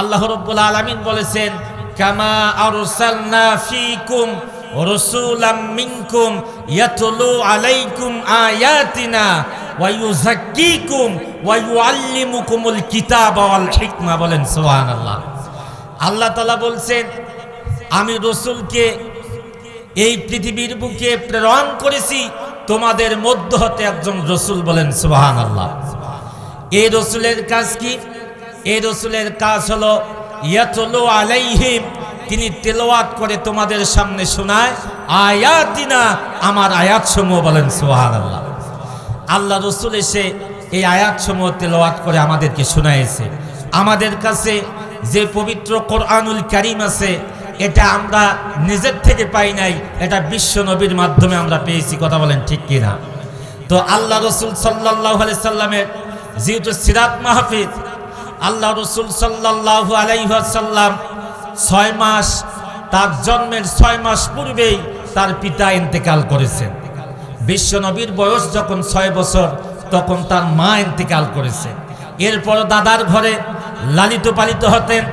আল্লাহ রব্বুল আলামিন বলেছেন, কামা আরসালনা ফিকুম রাসূলাম মিনকুম ইয়াতলু আলাইকুম আয়াতিনা ওয়া ইউযাক্কিকুম ওয়া ইউআল্লিমুকুমুল কিতাবা ওয়াল হিকমা। বলেন, সুবহানাল্লাহ। আল্লাহ তাআলা বলছেন, আমি রসুলকে এই পৃথিবীর বুকে প্রেরণ করেছি, তোমাদের মধ্য হতে একজন রসুল বলেন সুবাহান আল্লাহ এই রসুলের কাজ কি? এই রসুলের কাজ হলো, ইয়াতলু আলাইহিম, তিনি তেলাওয়াত করে তোমাদের সামনে শোনায়, আয়াতিনা, আমার আয়াত সমূহ বলেন সুবাহান আল্লাহ আল্লাহ রসুল এসে এই আয়াত সমূহ তেলাওয়াত করে আমাদেরকে শোনাইছে। আমাদের কাছে যে পবিত্র কোরআনুল কারিম আছে, এটা আমরা নিজের থেকে পাই নাই, এটা বিশ্ব নবীর মাধ্যমে আমরা পেয়েছি, কথা বলেন ঠিক কিনা? তো আল্লাহ রসুল সাল্লাহ সাল্লামের, যেহেতু সিরাত মাহফিজ আল্লাহ রসুল সাল্লাহ আলাইসাল্লাম ছয় মাস, তার জন্মের ছয় মাস পূর্বেই তার পিতা ইন্তেকাল করেছেন। বিশ্ব নবীর বয়স যখন ছয় বছর, তখন তার মা ইন্তেকাল করেছে। এরপর দাদার ঘরে লালিত পালিত হতেন,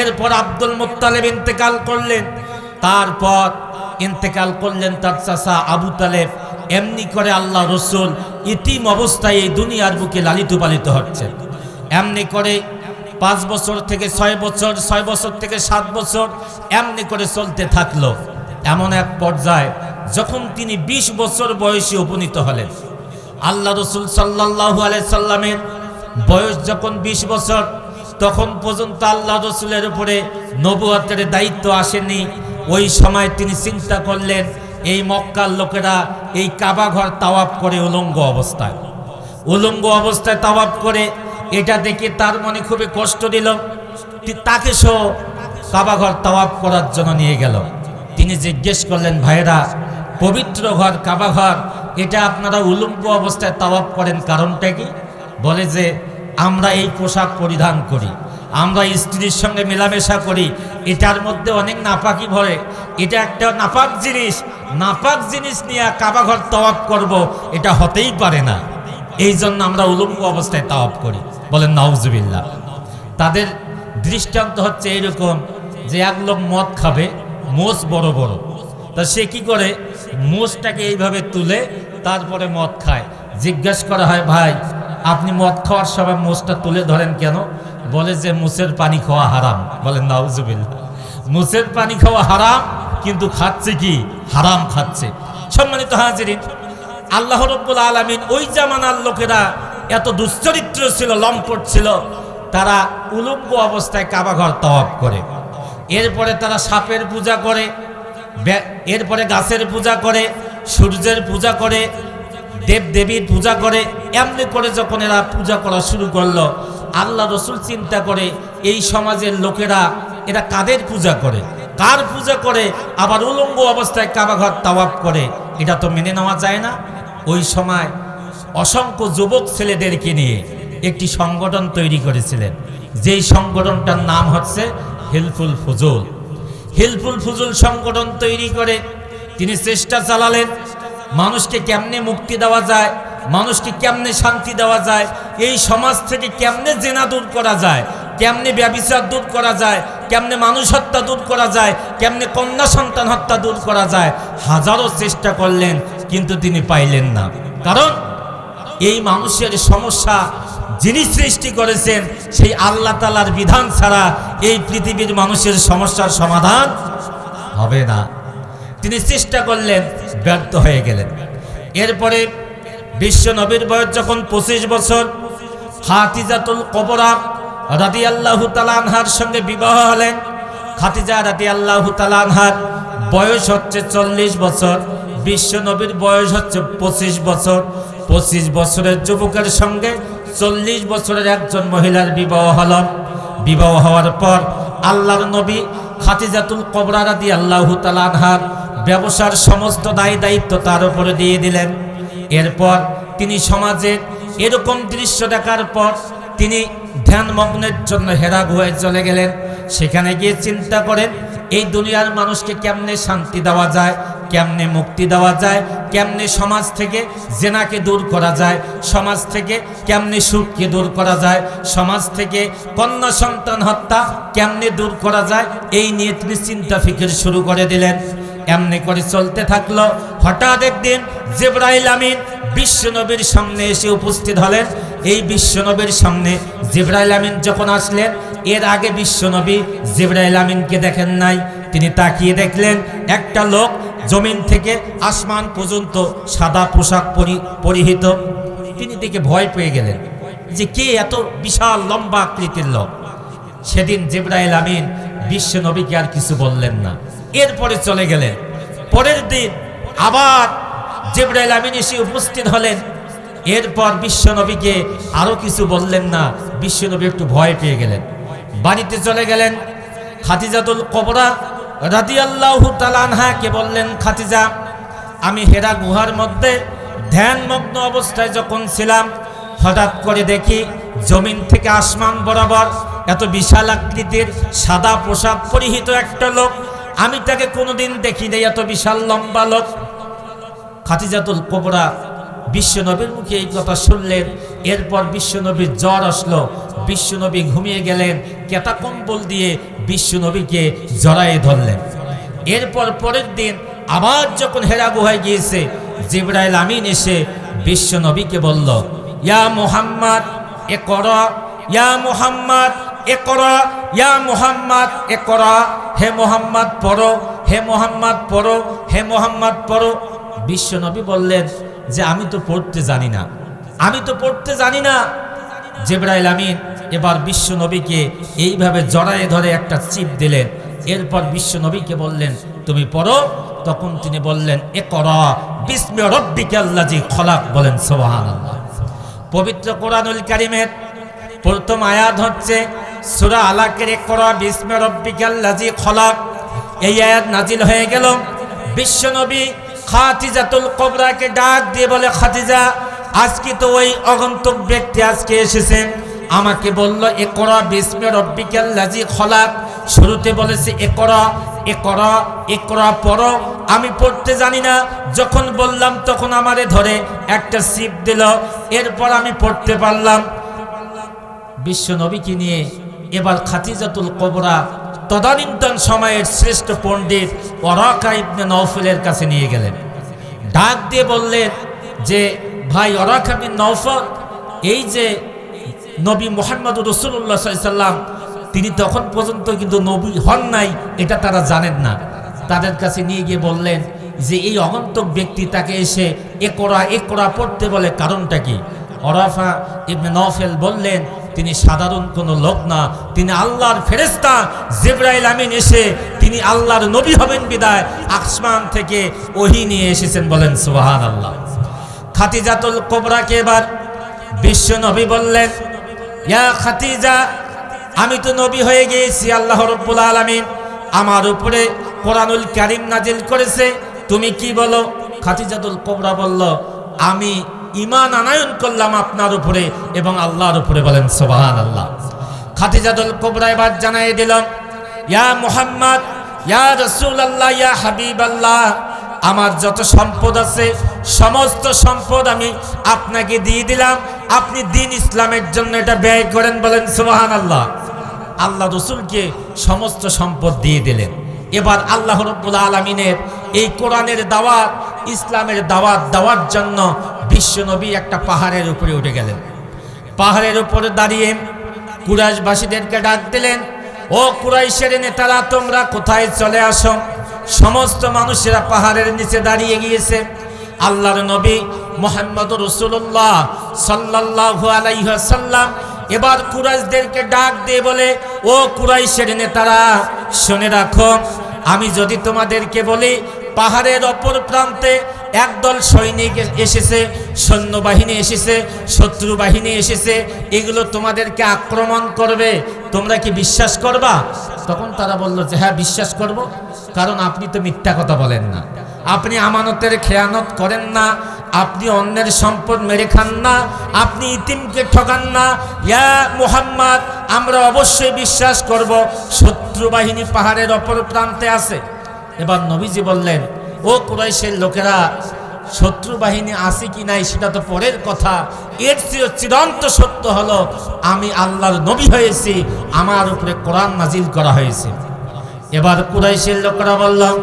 এরপর আব্দুল মুত্তালেব ইন্তেকাল করলেন। তারপর ইন্তেকাল করলেন তার চাষা আবু তালেব। এমনি করে আল্লাহ রসুল ইতিম অবস্থায় এই দুনিয়ার বুকে লালিত পালিত হচ্ছে এমনি করে পাঁচ বছর থেকে ছয় বছর ছয় বছর থেকে সাত বছর এমনি করে চলতে থাকল। এমন এক পর্যায়ে যখন তিনি ২০ বছর বয়সে উপনীত হলেন, আল্লাহ রসুল সাল্লাহ আলাইসাল্লামের বয়স যখন ২০ বছর, তখন পর্যন্ত আল্লাহ রসুলের উপরে নবুয়াতের দায়িত্ব আসেনি। ওই সময় তিনি চিন্তা করলেন, এই মক্কার লোকেরা এই কাবাঘর তাওয়াপ করে উলঙ্গ অবস্থায়। উলঙ্গ অবস্থায় তাওয়াপ করে এটা দেখে তার মনে খুবই কষ্ট দিল। তাকে সহ কাবাঘর তাওয়াপ করার জন্য নিয়ে গেল। তিনি জিজ্ঞেস করলেন ভাইরা পবিত্র ঘর, কাবাঘর, এটা আপনারা উলঙ্গ অবস্থায় তাওয়াপ করেন কারণটা কি? বলে যে, আমরা এই পোশাক পরিধান করি, আমরা স্ত্রীর সঙ্গে মেলামেশা করি, এটার মধ্যে অনেক নাপাকি ভরে। এটা একটা নাপাক জিনিস নাপাক জিনিস নিয়ে কাবাঘর তওয়াব করব, এটা হতেই পারে না। এই জন্য আমরা উলঙ্গ অবস্থায় তাওয়াব করি। বলেন, নাউজুবিল্লাহ। তাদের দৃষ্টান্ত হচ্ছে এরকম যে এক লোক মদ খাবে, মোষ বড় বড়। তা সে কি করে? মোষটাকে এইভাবে তুলে তারপরে মদ খায়। জিজ্ঞাসা করা হয়, ভাই, আপনি মদ খাওয়ার সময় মোষটা তুলে ধরেন কেন? বলে যে মুসের পানি খাওয়া হারাম। বলেন, নাউজুবিল্লাহ। মুসের পানি খাওয়া হারাম, কিন্তু খাচ্ছে কি? হারাম খাচ্ছে। সম্মানিত হাজিরিন আল্লাহ রব্বুল আলমিন ওই জামানার লোকেরা এত দুশ্চরিত্র ছিল, লম্পট ছিল, তারা উলঙ্গ অবস্থায় কাবাঘর তওয়াব করে। এরপরে তারা সাপের পূজা করে এরপরে গাছের পূজা করে, সূর্যের পূজা করে দেব দেবীর পূজা করে, এমনি করে যখন এরা পূজা করা শুরু করল, আল্লাহ রসুল চিন্তা করে, এই সমাজের লোকেরা এরা কাদের পূজা করে? কার পূজা করে? আবার উলঙ্গ অবস্থায় কাবাঘর তাওয়াব করে। এটা তো মেনে নেওয়া যায় না। ওই সময় অসংখ্য যুবক ছেলেদেরকে নিয়ে একটি সংগঠন তৈরি করেছিলেন। যেই সংগঠনটার নাম হচ্ছে হেলফুল ফুজুল। হেলফুল ফুজুল সংগঠন তৈরি করে তিনি চেষ্টা চালালেন, মানুষকে কেমনে মুক্তি দেওয়া যায়, মানুষকে কেমনে শান্তি দেওয়া যায়, এই সমাজ থেকে কেমনে জেনা দূর করা যায়, কেমনে ব্যবিচার দূর করা যায়, কেমনে মানুষ হত্যা দূর করা যায়, কেমনে কন্যা সন্তান হত্যা দূর করা যায়, হাজারো চেষ্টা করলেন কিন্তু তিনি পাইলেন না। কারণ এই মানুষের সমস্যা যিনি সৃষ্টি করেছেন, সেই আল্লাহ তালার বিধান ছাড়া এই পৃথিবীর মানুষের সমস্যার সমাধান হবে না। তিনি চেষ্টা করলেন, ব্যর্থ হয়ে গেলেন। এরপরে বিশ্ব নবীর বয়স যখন পঁচিশ বছর, খাতিজাতুল কবরা রাদি আল্লাহ তালানহার সঙ্গে বিবাহ হলেন। খাতিজা রাদি আল্লাহ তালানহার বয়স হচ্ছে চল্লিশ বছর। বিশ্ব নবীর বয়স হচ্ছে পঁচিশ বছর। পঁচিশ বছরের যুবকের সঙ্গে চল্লিশ বছরের একজন মহিলার বিবাহ হল। বিবাহ হওয়ার পর আল্লাহর নবী খাতিজাতুল কবরা রাদি আল্লাহ তালানহার ব্যবসার সমস্ত দায় দায়িত্ব তার উপরে দিয়ে দিলেন। এরপর তিনি সমাজে এরকম দৃশ্য দেখার পর তিনি ধ্যানমগ্নের জন্য হেরা গুহায় চলে গেলেন। সেখানে গিয়ে চিন্তা করেন, এই দুনিয়ার মানুষকে কেমনে শান্তি দেওয়া যায়? কেমনে মুক্তি দেওয়া যায়, কেমনে সমাজ থেকে জেনাকে দূর করা যায়, সমাজ থেকে কেমনে সুখকে দূর করা যায়, সমাজ থেকে কন্যা সন্তান হত্যা কেমনে দূর করা যায়, এই নিয়ে তিনি চিন্তা ফিকির শুরু করে দিলেন। এমনি করে চলতে থাকল। হঠাৎ একদিন জেব্রাইল আমিন বিশ্বনবীর সামনে এসে উপস্থিত হলেন। এই বিশ্বনবীর সামনে জিব্রাইল আমিন যখন আসলেন, এর আগে বিশ্বনবী জিব্রাইল আমিনকে দেখেন নাই। তিনি তাকিয়ে দেখলেন, একটা লোক জমিন থেকে আসমান পর্যন্ত সাদা পোশাক পরি- পরিহিত। তিনি দেখে ভয় পেয়ে গেলেন যে কে এত বিশাল লম্বা আকৃতির লোক। সেদিন জিব্রাইল আমিন বিশ্ব নবীকে আর কিছু বললেন না। এরপরে চলে গেলেন। পরের দিন আবার জিব্রাইল আমিন এসে উপস্থিত হলেন। এরপর বিশ্ব নবীকে আরও কিছু বললেন না। বিশ্ব নবী একটু ভয় পেয়ে গেলেন। বাড়িতে চলে গেলেন খাতিজাতুল কবরা রাদিয়াল্লাহু তাআলা আনহাকে বললেন খাতিজা আমি হেরা গুহার মধ্যে ধ্যানমগ্ন অবস্থায় যখন ছিলাম, হঠাৎ করে দেখি জমিন থেকে আসমান বরাবর এত বিশাল আকৃতির সাদা পোশাক পরিহিত একটা লোক। আমি তাকে কোনোদিন দেখি নাই, এত বিশাল লম্বা লোক। খাতিজাতুল কোবরা বিশ্বনবীর মুখে এই কথা শুনলেন। এরপর বিশ্বনবীর জ্বর আসলো, বিশ্বনবী ঘুমিয়ে গেলেন কেতা কম্বল দিয়ে বিশ্বনবীকে জড়ায়ে ধরলেন। এরপর পরের দিন আবার যখন হেরা গুহায় গিয়েছে, জিব্রাইল আমিন এসে বিশ্বনবীকে বলল, ইয়া মুহাম্মদ, এ কর, ইয়া মুহাম্মদ, এ কর, ইয়া মুহাম্মদ, এ কর, হে মুহাম্মদ পড়ো, হে মুহাম্মদ পড়ো, হে মুহাম্মদ পড়ো। বিশ্বনবী বললেন, যে আমি তো পড়তে জানি না, আমি তো পড়তে জানি না। জেব্রাইল আমিন এবার বিশ্ব নবীকে এইভাবে জড়ায়ে ধরে একটা চিপ দিলেন। এরপর বিশ্ব নবীকে বললেন, তুমি পড়ো। তখন তিনি বললেন এ করা বিস্মে রব্বিকে আল্লাজি খলাক। বলেন সোহান পবিত্র কোরআনুল কারিমের প্রথম আয়াত হচ্ছে, সুরা আলাকের এ করা বিস্মে রব্বিকে আল্লাজি খলাক। এই আয়াত নাজিল হয়ে গেল। বিশ্বনবী খাতিজাতুল কবরাকে ডাক দিয়ে বলে খাতিজা আজকে তো ওই অগন্তুক ব্যক্তি আজকে এসেছেন। আমাকে বলল এ করা বিস্মে রব্বিকাল লাজি খলাক। শুরুতে বলেছে এ করা এ করা এ করা পড়ো। আমি পড়তে জানি না। যখন বললাম, তখন আমারে ধরে একটা সিপ দিল। এরপর আমি পড়তে পারলাম। বিশ্ব নবীকে নিয়ে এবার খাতিজাতুল কবরা তদানীন্তন সময়ের শ্রেষ্ঠ পণ্ডিত ওরাকা ইবনে নৌফলের কাছে নিয়ে গেলেন। ডাক দিয়ে বললেন যে, ভাই, ওরাকা বিন নৌফল এই যে নবী মোহাম্মদ রসুল্লাহ সাল্লাম তিনি তখন পর্যন্ত কিন্তু নবী হন নাই, এটা তারা জানেন না। তাদের কাছে নিয়ে গিয়ে বললেন যে, এই অগন্তক ব্যক্তি তাকে এসে এ করা এ করা পড়তে বলে, কারণটা কি? অরাফা ইবনে নফেল বললেন, তিনি সাধারণ কোনো লোক না, তিনি আল্লাহর ফেরেস্তা জিব্রাইল আমিন এসে তিনি আল্লাহর নবী হবেন বিদায়, আসমান থেকে ওহি নিয়ে এসেছেন বলেন সুবাহান আল্লাহ খাতিজাতুল কোবরাকে এবার? বিশ্ব নবী বললেন ইয়া খাতিজা আমি তো নবী হয়ে গিয়েছি, আল্লাহ রব্বুল আলামিন। আমার উপরে কোরআনুল কারিম নাজিল করেছে। তুমি কি বলো? খাতিজাতুল কোবরা বলল, আমি ইমান আনায়ন করলাম আপনার উপরে এবং আল্লাহর উপরে বলেন সোবাহান আল্লাহ খাতিজাতুল কোবরা এবার জানাই দিলাম, ইয়া মুহাম্মদ, ইয়া রসুল আল্লাহ ইয়া হাবিব আল্লাহ আমার যত সম্পদ আছে, সমস্ত সম্পদ আমি আপনাকে দিয়ে দিলাম। আপনি দিন ইসলামের জন্য এটা ব্যয় করেন বলেন সুবাহান আল্লাহ আল্লাহ রসুলকে সমস্ত সম্পদ দিয়ে দিলেন। এবার আল্লাহ রব্বুল আলমিনের এই কোরআনের দাওয়াত, ইসলামের দাওয়াত দেওয়ার জন্য বিশ্বনবী একটা পাহাড়ের উপরে উঠে গেলেন। পাহাড়ের উপরে দাঁড়িয়ে কুরাইশবাসীদেরকে ডাক দিলেন, ও কুরাইশের নেতারা, তোমরা কোথায় চলে আসো? সমস্ত মানুষেরা পাহাড়ের নিচে দাঁড়িয়ে গিয়েছে। আল্লাহর নবী মোহাম্মদ রসুল্লাহ সাল্লাল্লাহু আলাইহাল্লাম এবার কুরাইশদেরকে ডাক দিয়ে বলে, ও কুরাইশের নেতারা, শুনে রাখো, আমি যদি তোমাদেরকে বলি, পাহাড়ের অপর প্রান্তে একদল সৈনিক এসেছে, সৈন্যবাহিনী এসেছে শত্রু বাহিনী এসেছে, এগুলো তোমাদেরকে আক্রমণ করবে, তোমরা কি বিশ্বাস করবা? তখন তারা বলল যে হ্যাঁ বিশ্বাস করব, কারণ আপনি তো মিথ্যা কথা বলেন না। আপনি আমানতের খেয়ানত করেন না, আপনি অন্যের সম্পদ মেরে খান না, আপনি ইতিমকে ঠকান না। ইয়া মুহাম্মদ, আমরা অবশ্যই বিশ্বাস করব, শত্রু বাহিনী পাহাড়ের অপর প্রান্তে আছে। এবার নবীজি বললেন, ও কুরাইশের লোকেরা, শত্রু বাহিনী আছে কি নাই সেটা তো পরের কথা। এর চিরন্ত সত্য হলো, আমি আল্লাহর নবী হয়েছি, আমার উপরে কোরআন নাজিল করা হয়েছে। এবার কুরাইশের লোকেরা বললাম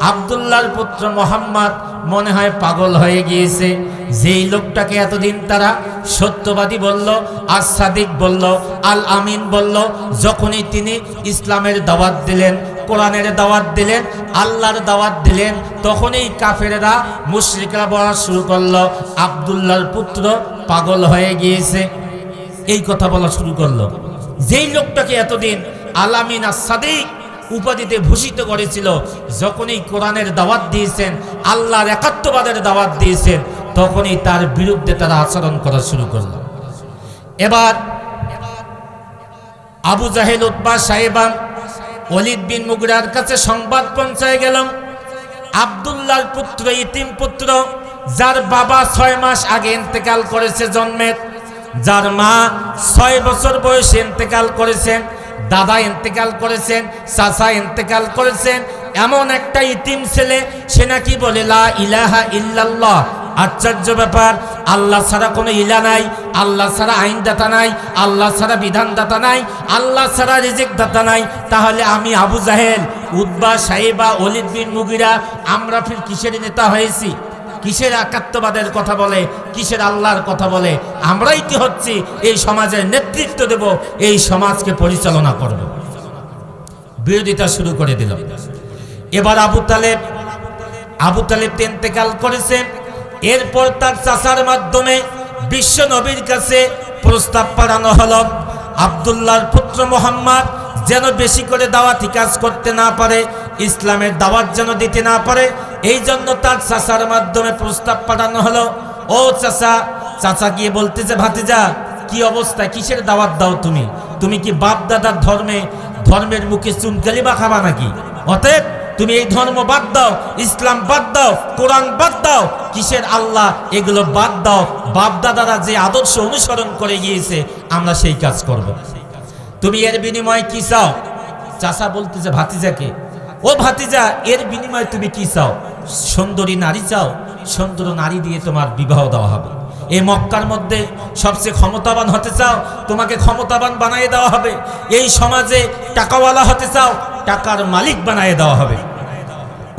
আবদুল্লাহর পুত্র মোহাম্মদ মনে হয় পাগল হয়ে গিয়েছে। যেই লোকটাকে এতদিন তারা সত্যবাদী বলল, আর সাদিক বলল, আল আমিন বলল, যখনই তিনি ইসলামের দাওয়াত দিলেন, কোরআনের দাওয়াত দিলেন, আল্লাহর দাওয়াত দিলেন, তখনই কাফেরেরা মুশরিকরা বলা শুরু করল, আবদুল্লাহর পুত্র পাগল হয়ে গিয়েছে। এই কথা বলা শুরু করল। যেই লোকটাকে এতদিন আলামিন আর সাদিক উপাধিতে ভূষিত করেছিল। যখনই কোরআনের দাওয়াত দিয়েছেন, আল্লাহর একাত্মবাদের দাওয়াত দিয়েছেন, তখনই তার বিরুদ্ধে তারা আচরণ করা শুরু করল। এবার আবু জাহেল উৎবা সাহেবান অলিদ বিন মুগরার কাছে সংবাদ পৌঁছায় গেলাম। আবদুল্লাহর পুত্র, ইতিম পুত্র, যার বাবা ছয় মাস আগে ইন্তেকাল করেছে জন্মের, যার মা ছয় বছর বয়সে ইন্তেকাল করেছেন। দাদা ইন্তেকাল করেছেন, চাচা ইন্তেকাল করেছেন, এমন একটা ইতিম ছেলে, সে নাকি বলে, লা ইলাহা ইল্লাল্লাহ। আশ্চর্য ব্যাপার, আল্লাহ ছাড়া কোনো ইলা নাই, আল্লাহ ছাড়া আইনদাতা নাই, আল্লাহ ছাড়া বিধানদাতা নাই, আল্লাহ ছাড়া রিজিক দাতা নাই। তাহলে আমি আবু জাহেল উদ্বা সাহেবা অলিদ বিন মুগিরা, আমরা ফির কিসের নেতা হয়েছি? কিসের একাত্মবাদের কথা বলে, কিসের আল্লাহর কথা বলে? আমরাই কি হচ্ছি? এই সমাজের নেতৃত্ব দেব, এই সমাজকে পরিচালনা করব। বিরোধিতা শুরু করে দিল এবার আবু তালেব আবু তালেব ইন্তেকাল করেছেন এরপর তার চাষার মাধ্যমে বিশ্ব নবীর কাছে প্রস্তাব পাঠানো হল, আবদুল্লাহর পুত্র মোহাম্মদ যেন বেশি করে দাওয়াতি কাজ করতে না পারে ইসলামের দাওয়াত যেন দিতে না পারে এই জন্য তার চাচার মাধ্যমে প্রস্তাব পাঠানো হলো। ও চাচা চাচা গিয়ে বলতেছে, ভাতিজা, কি অবস্থা? কিসের দাওয়াত দাও তুমি? তুমি কি বাপ দাদার ধর্মে, ধর্মের মুখে চুনকালি বা খাবা নাকি? অতএব তুমি এই ধর্ম বাদ দাও, ইসলাম বাদ দাও, কোরআন বাদ দাও, কিসের আল্লাহ এগুলো বাদ দাও বাপ দাদারা যে আদর্শ অনুসরণ করে গিয়েছে, আমরা সেই কাজ করব। তুমি এর বিনিময়ে কি চাও? চাষা বলতেছে, ভাতিজাকে ও ভাতিজা, এর বিনিময়ে তুমি কি চাও? সুন্দরী নারী চাও? সুন্দর নারী দিয়ে তোমার বিবাহ দেওয়া হবে। এই মক্কার মধ্যে সবচেয়ে ক্ষমতাবান হতে চাও, তোমাকে ক্ষমতাবান বানিয়ে দেওয়া হবে। এই সমাজে টাকাওয়ালা হতে চাও, টাকার মালিক বানিয়ে দেওয়া হবে।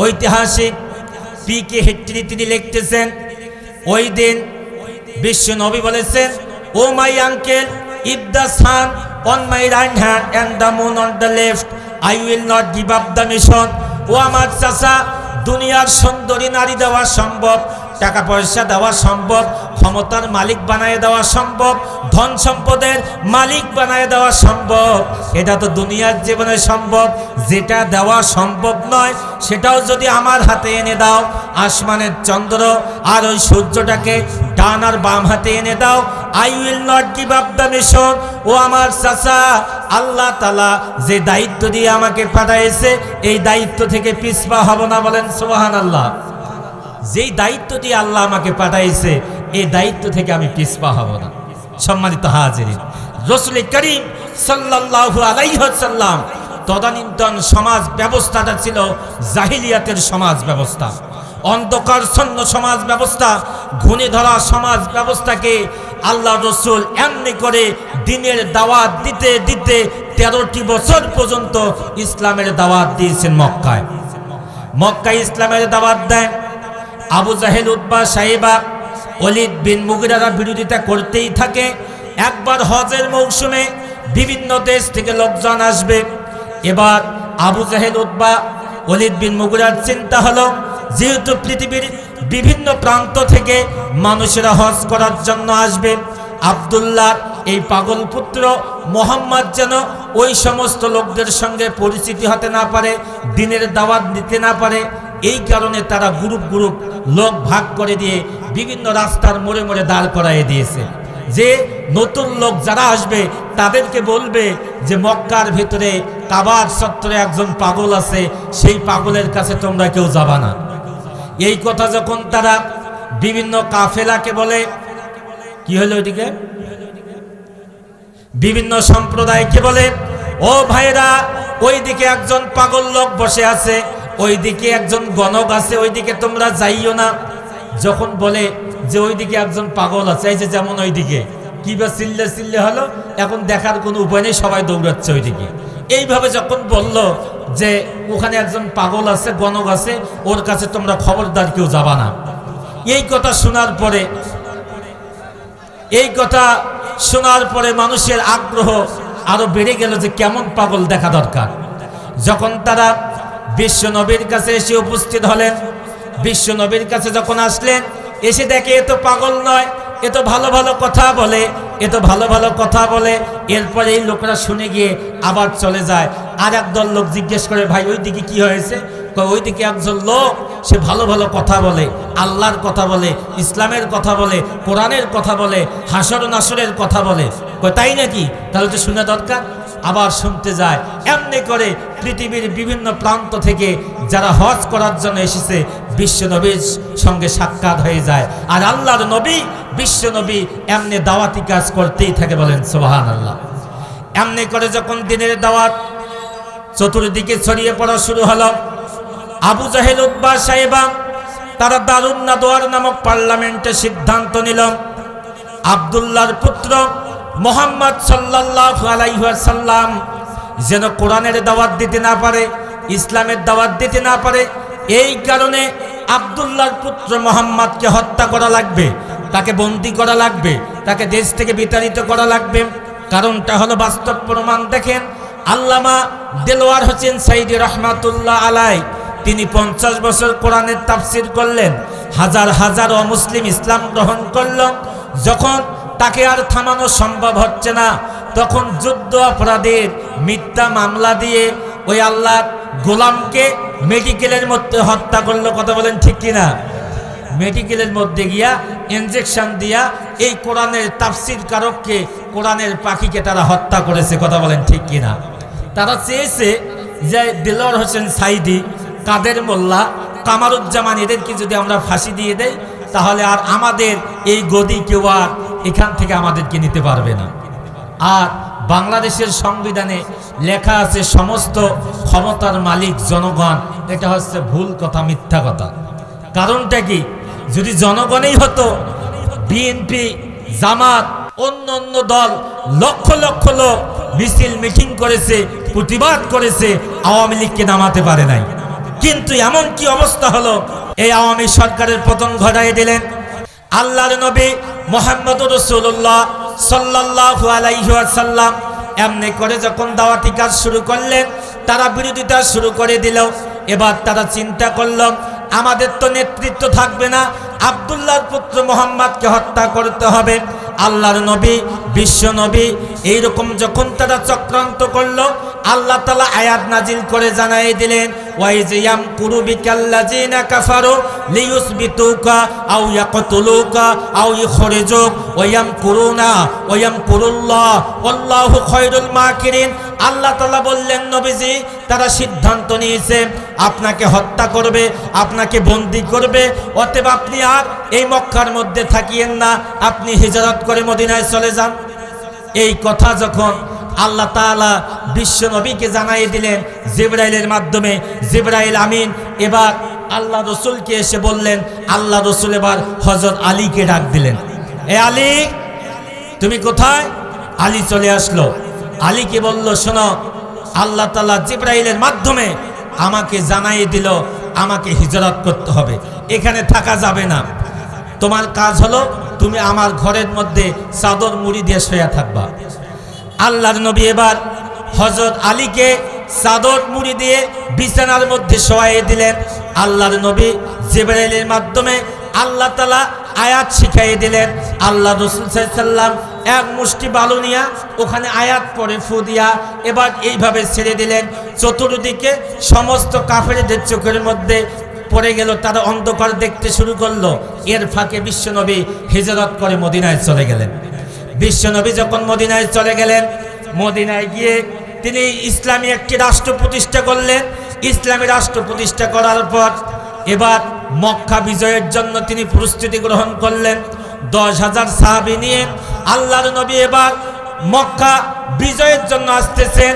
ঐতিহাসিক পি কে হেট্রি তিনি লিখতেছেন, ওই দিন বিশ্ব নবী বলেছেন, o my uncle if the sun on my right hand and the moon on the left I will not give up the mission ও আমার চাচা, দুনিয়ার সুন্দরী নারী দেওয়া সম্ভব টাকা পয়সা দেওয়া সম্ভব, ক্ষমতার মালিক বানায় দেওয়া সম্ভব, ধন সম্পদের মালিক বানায় দেওয়া সম্ভব। এটা তো দুনিয়ার জীবনে সম্ভব, যেটা দেওয়া সম্ভব নয়, সেটাও যদি আমার হাতে এনে দাও, আসমানের চন্দ্র আর ওই সূর্যটাকে ডান আর বাম হাতে এনে দাও I will not give up the mission ও আমার চাচা আল্লাহ তালা যে দায়িত্ব দিয়ে আমাকে পাঠাইছে, এই দায়িত্ব থেকে পিছপা হব না বলেন সোহান আল্লাহ যেই দায়িত্ব দিয়ে আল্লাহ আমাকে পাঠাইছে, এই দায়িত্ব থেকে আমি পিছপা হব না। সম্মানিত হাজির রসুল করিম সাল্লাল্লাহু আলাইহাল্লাম তদানীন্তন সমাজ ব্যবস্থাটা ছিল জাহিলিয়াতের সমাজ ব্যবস্থা। অন্ধকারচ্ছন্ন সমাজ ব্যবস্থা ঘুণে ধরা সমাজ ব্যবস্থাকে আল্লাহ রসুল এমনি করে দিনের দাওয়াত দিতে দিতে তেরোটি বছর পর্যন্ত ইসলামের দাওয়াত দিয়েছেন মক্কায়। মক্কায় ইসলামের দাওয়াত দেয়। আবু জাহেল উদ্বা সাহেবা অলিদ বিন মুগিরারা বিরোধিতা করতেই থাকে। একবার হজের মৌসুমে বিভিন্ন দেশ থেকে লোকজন আসবে। এবার আবু জাহেল উদ্বা অলিদ বিন মুগিরার চিন্তা হলো যেহেতু পৃথিবীর বিভিন্ন প্রান্ত থেকে মানুষেরা হজ করার জন্য আসবে, আবদুল্লাহ এই পাগল পুত্র মোহাম্মদ যেন ওই সমস্ত লোকদের সঙ্গে পরিচিতি হতে না পারে, দিনের দাওয়াত নিতে না পারে, এই কারণে তারা গ্রুপ গ্রুপ লোক ভাগ করে দিয়ে বিভিন্ন রাস্তার মোড়ে মোড়ে দাঁড় করাই দিয়েছে। যে নতুন লোক যারা আসবে, তাদেরকে বলবে যে মক্কার ভিতরে কাবার সত্তরে একজন পাগল আছে, সেই পাগলের কাছে তোমরা কেউ যাবা না। এই কথা যখন তারা বিভিন্ন কাফেলাকে বলে, কি হলো ওইদিকে? বিভিন্ন সম্প্রদায়কে বলে, ও ভাইরা ওইদিকে একজন পাগল লোক বসে আছে, ওইদিকে একজন গণক আছে, ওইদিকে তোমরা যাইও না। যখন বলে যে ওইদিকে একজন পাগল আছে, এই যে যেমন ওইদিকে, কি বা চিল্লে চিল্লে হলো? এখন দেখার কোনো উপায় নেই, সবাই দৌড়াচ্ছে ওইদিকে। এইভাবে যখন বলল যে ওখানে একজন পাগল আছে, গণক আছে, ওর কাছে তোমরা খবরদার কেউ যাবা না। এই কথা শোনার পরে, এই কথা শোনার পরে মানুষের আগ্রহ আরও বেড়ে গেল যে কেমন পাগল দেখা দরকার। যখন তারা বিশ্ব নবীর কাছে এসে উপস্থিত হলেন বিশ্ব নবীর কাছে যখন আসলেন, এসে দেখে এ তো পাগল নয় এ তো ভালো ভালো কথা বলে, এ তো ভালো ভালো কথা বলে। এরপরে এই লোকরা শুনে গিয়ে আবার চলে যায়। আর একদল লোক জিজ্ঞেস করে, ভাই, ওইদিকে কি হয়েছে? ওই ওইদিকে একজন লোক, সে ভালো ভালো কথা বলে, আল্লাহর কথা বলে, ইসলামের কথা বলে, কোরআনের কথা বলে, হাসর নাসরের কথা বলে। তাই নাকি? তাহলে তো শোনা দরকার। আবার শুনতে যায়। এমনি করে পৃথিবীর বিভিন্ন প্রান্ত থেকে যারা হজ করার জন্য এসেছে, বিশ্ব নবীর সঙ্গে সাক্ষাৎ হয়ে যায়। আর আল্লাহর নবী, বিশ্ব নবী এমনি দাওয়াতি কাজ করতেই থাকে বলেন সোহান আল্লাহ এমনি করে যখন দিনের দাওয়াত, চতুর্দিকে ছড়িয়ে পড়া শুরু হলো। আবু জাহেল উদ্বা সাহেবা তারা দারুণ নাদোয়ার নামক পার্লামেন্টে সিদ্ধান্ত নিল। আবদুল্লার পুত্র মোহাম্মদ সাল্লাহ আলাইসাল্লাম যেন কোরআনের দাওয়াত দিতে না পারে, ইসলামের দাওয়াত দিতে না পারে, এই কারণে আবদুল্লাহর পুত্র মোহাম্মদকে হত্যা করা লাগবে, তাকে বন্দি করা লাগবে, তাকে দেশ থেকে বিতাড়িত করা লাগবে। কারণটা হলো বাস্তব প্রমাণ দেখেন, আল্লামা দেলোয়ার হোসেন সাইদি রহমাতুল্লাহ আলাই, তিনি পঞ্চাশ বছর কোরআনের তাফসির করলেন, হাজার হাজার অমুসলিম ইসলাম গ্রহণ করল, যখন তাকে আর থামানো সম্ভব হচ্ছে না। তখন যুদ্ধ অপরাধের মিথ্যা মামলা দিয়ে ওই আল্লাহ গোলামকে মেডিকেলের মধ্যে হত্যা করল। কথা বলেন ঠিক কিনা? মেডিকেলের মধ্যে গিয়া ইনজেকশন দিয়া এই কোরআনের তাফসির কারককে কোরআনের পাখিকে তারা হত্যা করেছে। কথা বলেন ঠিক কিনা? তারা চেয়েছে যে দিলর হোসেন সাইদি, কাদের মোল্লা, কামারুজ্জামান, এদেরকে যদি আমরা ফাঁসি দিয়ে দেই, তাহলে আর আমাদের এই গদি কেউ আর এখান থেকে আমাদেরকে নিতে পারবে না। আর বাংলাদেশের সংবিধানে লেখা আছে সমস্ত ক্ষমতার মালিক জনগণ, এটা হচ্ছে ভুল কথা, মিথ্যা কথা। কারণটা কি? যদি জনগণই হতো, বিএনপি, জামাত, অন্য অন্য দল, লক্ষ লক্ষ লোক মিছিল, মিটিং করেছে, প্রতিবাদ করেছে, আওয়ামী লীগকে নামাতে পারে নাই। কিন্তু এমন কি অবস্থা হলো? এই আওয়ামী সরকারের পতন ঘটাই দিলেন। আল্লাহর নবী মোহাম্মদ রসুল্লাহ সাল্লাহ আলাইসাল্লাম এমনি করে যখন দাওয়াতি কাজ শুরু করলেন, তারা বিরোধিতা শুরু করে দিল। এবার তারা চিন্তা করল, আমাদের তো নেতৃত্ব থাকবে না, আবদুল্লাহর পুত্র মোহাম্মদকে হত্যা করতে হবে। আল্লাহর নবী বিশ্ব নবী, এইরকম যখন তারা চক্রান্ত করল, আল্লাহ তালা আয়াত নাজিল করে জানাই দিলেন আল্লাহু বললেন, নবীজি, তারা সিদ্ধান্ত নিয়েছে, আপনাকে হত্যা করবে, আপনাকে বন্দি করবে, অতএব আপনি আর এই মক্কার মধ্যে থাকিয়েন না, আপনি হিজরত করে মদিনায় চলে যান। এই কথা যখন আল্লাহ তাআলা বিশ্ব নবীকে জানাই দিলেন জিব্রাইলের মাধ্যমে, জিব্রাইল আমিন, এবার আল্লাহ রসুলকে এসে বললেন, আল্লাহ রসুল এবার হজরত আলীকে ডাক দিলেন। এ আলী, তুমি কোথায়? আলী চলে আসলো। আলীকে বলল, শোনো, আল্লাহ তাআলা জিব্রাইলের মাধ্যমে আমাকে জানাই দিল, আমাকে হিজরত করতে হবে। এখানে থাকা যাবে না। তোমার কাজ হলো তুমি আমার ঘরের মধ্যে চাদর মুড়ি দিয়ে শোয়া থাকবা। আল্লাহর নবী এবার হজরত আলীকে চাদর মুড়ি দিয়ে বিছানার মধ্যে শোয়াইয়ে দিলেন। আল্লাহর নবী জেবরাইলের মাধ্যমে আল্লাহ তালা আয়াত শিখাইয়ে দিলেন। আল্লাহ রসুল সাল্লাম এক মুষ্টি বালু নিয়া ওখানে আয়াত পরে ফু দিয়া এবার এইভাবে ছেড়ে দিলেন। চতুর্দিকে সমস্ত কাফেরদের চোখের মধ্যে পড়ে গেল, তারা অন্ধকার দেখতে শুরু করল। এর ফাঁকে বিশ্বনবী হিজরত করে মদিনায় চলে গেলেন। বিশ্বনবী যখন মদিনায় চলে গেলেন, মদিনায় গিয়ে তিনি ইসলামী একটি রাষ্ট্র প্রতিষ্ঠা করলেন। ইসলামী রাষ্ট্র প্রতিষ্ঠা করার পর এবার মক্কা বিজয়ের জন্য তিনি প্রস্তুতি গ্রহণ করলেন। দশ হাজার সাহাবি নিয়ে আল্লাহর নবী এবার মক্কা বিজয়ের জন্য আসতেছেন।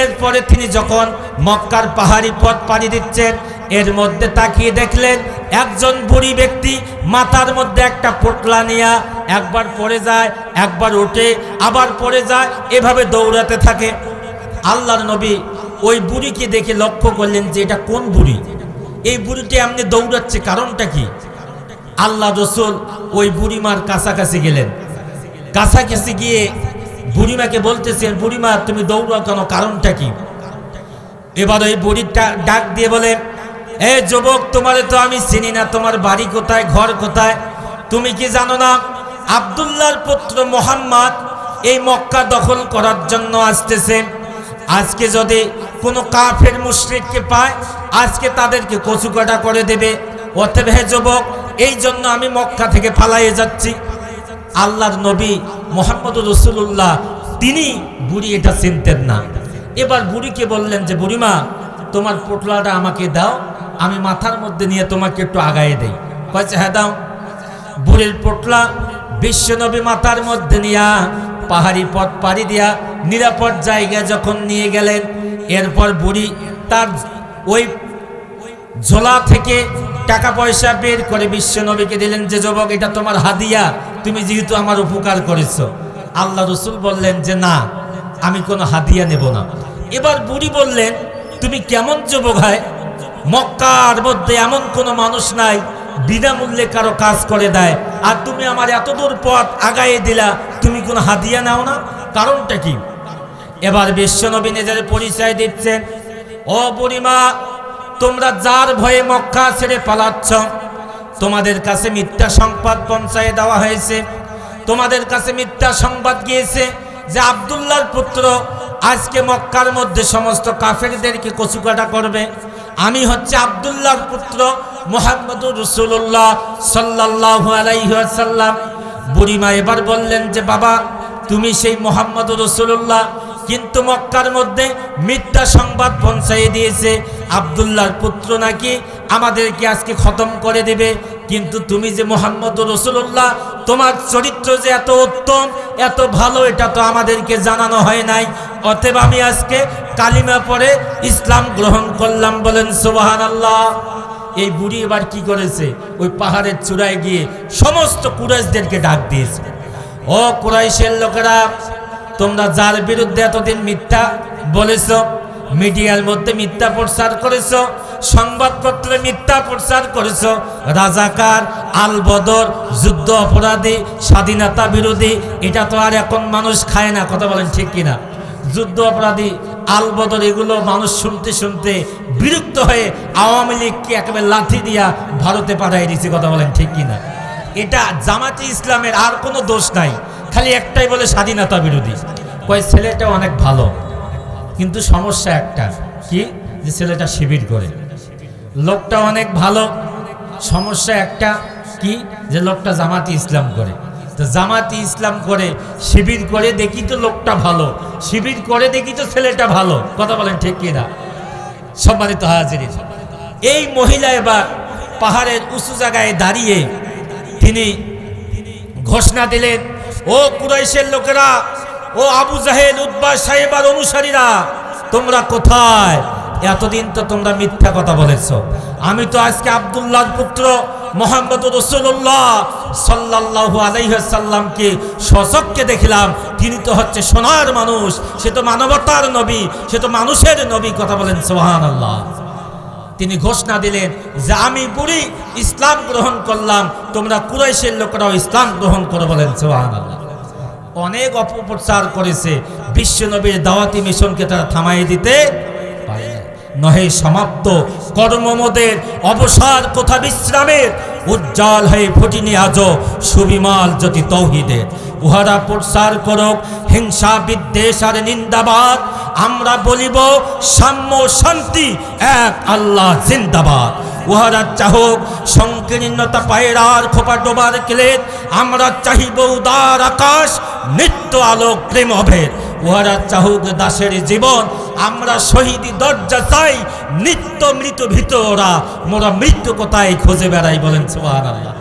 এরপরে তিনি যখন মক্কার পাহাড়ি পথ পাড়ি দিচ্ছেন এর মধ্যে তাকিয়ে দেখলেন একজন বুড়ি ব্যক্তি মাথার মধ্যে একটা পোটলা নিয়া একবার পড়ে যায়, একবার ওঠে আবার পড়ে যায়, এভাবে দৌড়াতে থাকে। আল্লাহর নবী ওই বুড়িকে দেখে লক্ষ্য করলেন যে এটা কোন বুড়ি? এই বুড়িটি এমনি দৌড়াচ্ছে কারণটা কি? আল্লাহ রসুল ওই বুড়িমার কাছাকাছি গেলেন। কাছাকাছি গিয়ে বুড়িমাকে বলতেছেন, বুড়িমা, তুমি দৌড়াও কেন? কারণটা কি? এবার ওই বুড়িটা ডাক দিয়ে বলে এ যুবক, তোমারে তো আমি চিনি না, তোমার বাড়ি কোথায়, ঘর কোথায়? তুমি কি জানো না, আবদুল্লাহর পুত্র মোহাম্মদ এই মক্কা দখল করার জন্য আসতেছে। আজকে যদি কোনো কাফের মুশরিককে পায়, আজকে তাদেরকে কচুকাটা করে দেবে। অতএব হে যুবক, এই জন্য আমি মক্কা থেকে পালাইয়ে যাচ্ছি। আল্লাহর নবী মোহাম্মদ রসুল্লাহ তিনি বুড়ি এটা চিনতেন না। এবার বুড়িকে বললেন যে, বুড়িমা, তোমার পোটলাটা আমাকে দাও আমি মাথার মধ্যে নিয়ে তোমাকে একটু আগায়ে দেই। কয়েছে হ্যাঁ দাও। বুড়ির পোটলা, বিশ্বনবী মাথার মধ্যে নিয়া পাহাড়ি পথ পাড়ি দিয়া নিরাপদ জায়গায় যখন নিয়ে গেলেন, এরপর বুড়ি তার ওই ঝোলা থেকে টাকা পয়সা বের করে বিশ্ব নবীকে দিলেন, যে যুবক, এটা তোমার হাদিয়া, তুমি যেহেতু আমার উপকার করেছ। আল্লাহ রসুল বললেন যে, না, আমি কোনো হাদিয়া নেব না। এবার বুড়ি বললেন, তুমি কেমন যুবক হয়? মক্কার মধ্যে এমন কোনো মানুষ নাই, বিনামূল্যে কারও কাজ করে দেয়। আর তুমি আমার এত দূর পথ আগায়ে দিলা, তুমি কোনো হাদিয়া নাও না? কারণটা কি? এবার বিশ্বনবী নিজের পরিচয় দিচ্ছেন। ও বুড়িমা তোমরা যার ভয়ে মক্কা ছেড়ে পালাচ্ছ, তোমাদের কাছে মিথ্যা সংবাদ পৌঁছায় দেওয়া হয়েছে। তোমাদের কাছে মিথ্যা সংবাদ গিয়েছে যে আবদুল্লাহর পুত্র আজকে মক্কার মধ্যে সমস্ত কাফেরদেরকে কচুকাটা করবে। আমি হচ্ছে আবদুল্লাহর পুত্র মোহাম্মদুর রসুল্লাহ সাল্লাহ আলাইসাল্লাম বুড়িমা এবার বললেন যে, বাবা, তুমি সেই মোহাম্মদ রসুল্লাহ কিন্তু মক্কার মধ্যে মিথ্যা সংবাদ পৌঁছাই দিয়েছে। আবদুল্লাহর পুত্র নাকি আমাদেরকে আজকে খতম করে দেবে। কিন্তু তুমি যে মোহাম্মদ রসুল্লাহ তোমার চরিত্র যে এত উত্তম, এত ভালো, এটা তো আমাদেরকে জানানো হয় নাই। অতএব আমি আজকে কালিমা পরে ইসলাম গ্রহণ করলাম বলেন সুবাহান আল্লাহ এই বুড়ি এবার কি করেছে? ওই পাহাড়ের চূড়ায় গিয়ে সমস্ত কুরাইশদেরকে ডাক দিয়েছে। ও কুরাইশের লোকেরা, তোমরা যার বিরুদ্ধে এতদিন মিথ্যা বলেছ, মিডিয়ার মধ্যে মিথ্যা প্রচার করেছ সংবাদপত্রে মিথ্যা প্রচার করেছ। রাজাকার আল বদর যুদ্ধ অপরাধী, স্বাধীনতা বিরোধী, এটা তো আর এখন মানুষ খায় না, কথা বলেন ঠিক কিনা? যুদ্ধ অপরাধী আল বদর এগুলো মানুষ শুনতে শুনতে বিরক্ত হয়ে আওয়ামী লীগকে একেবারে লাথি দিয়া ভারতে পাঠাই দিয়েছে, কথা বলেন ঠিক কিনা? এটা জামাতি ইসলামের আর কোনো দোষ নাই, খালি একটাই বলে স্বাধীনতা বিরোধী। কয়, ছেলেটা অনেক ভালো, কিন্তু সমস্যা একটা, কি? যে ছেলেটা শিবির করে। লোকটা অনেক ভালো। সমস্যা একটা কি? যে লোকটা জামাতি ইসলাম করে। তো জামাতি ইসলাম করে, শিবির করে দেখি তো লোকটা ভালো। শিবির করে দেখি তো ছেলেটা ভালো। কথা বলেন ঠিক কিনা? সম্মানিত হাজির এই মহিলা এবার পাহাড়ের উঁচু জায়গায় দাঁড়িয়ে তিনি ঘোষণা দিলেন, ও কুরাইশের লোকেরা, ও আবু জাহেদ উদ্বা সাহেবার অনুসারীরা, তোমরা কোথায়? এতদিন তো তোমরা মিথ্যা কথা বলেছ। আমি তো আজকে আবদুল্লাহর পুত্র মোহাম্মদ রসুল্লাহ সাল্লাহু আলাইসাল্লামকে সচককে দেখলাম। তিনি তো হচ্ছে সোনার মানুষ, সে তো মানবতার নবী, সে তো মানুষের নবী কথা বলেন সোহান আল্লাহ তিনি ঘোষণা দিলেন যে আমি বুড়ি ইসলাম গ্রহণ করলাম, তোমরা কুরাইশের লোকেরাও ইসলাম গ্রহণ করে বলেন সোহান আল্লাহ অনেক অপপ্রচার করেছে। বিশ্ব নবীর দাওয়াতি মিশনকে তারা থামাই দিতে। নহে সমাপ্ত। কর্মমদের অবসর কোথা বিশ্রামের? উজ্জ্বল হয়ে ফুটিনি আজ সুবিমাল জ্যোতি তৌহিদের। উহারা প্রসার করুক, হিংসা, বিদ্বেষ আর নিন্দাবাদ। আমরা বলিব, সাম্য শান্তি এক আল্লাহ জিন্দাবাদ। উহারা চাহক, সংকীর্ণতা পায়ের আর খোপা ডোবার কেলেদ। আমরা চাহিব উদার আকাশ, নিত্য আলোক প্রেম অভেদ। উহারা চাহুক দাসের জীবন, আমরা শহীদ দরজা চাই, নিত্য মৃত ভিতরা, মোরা মৃত্যু কোথায় খুঁজে বেড়াই বলেন সুবহানাল্লাহ।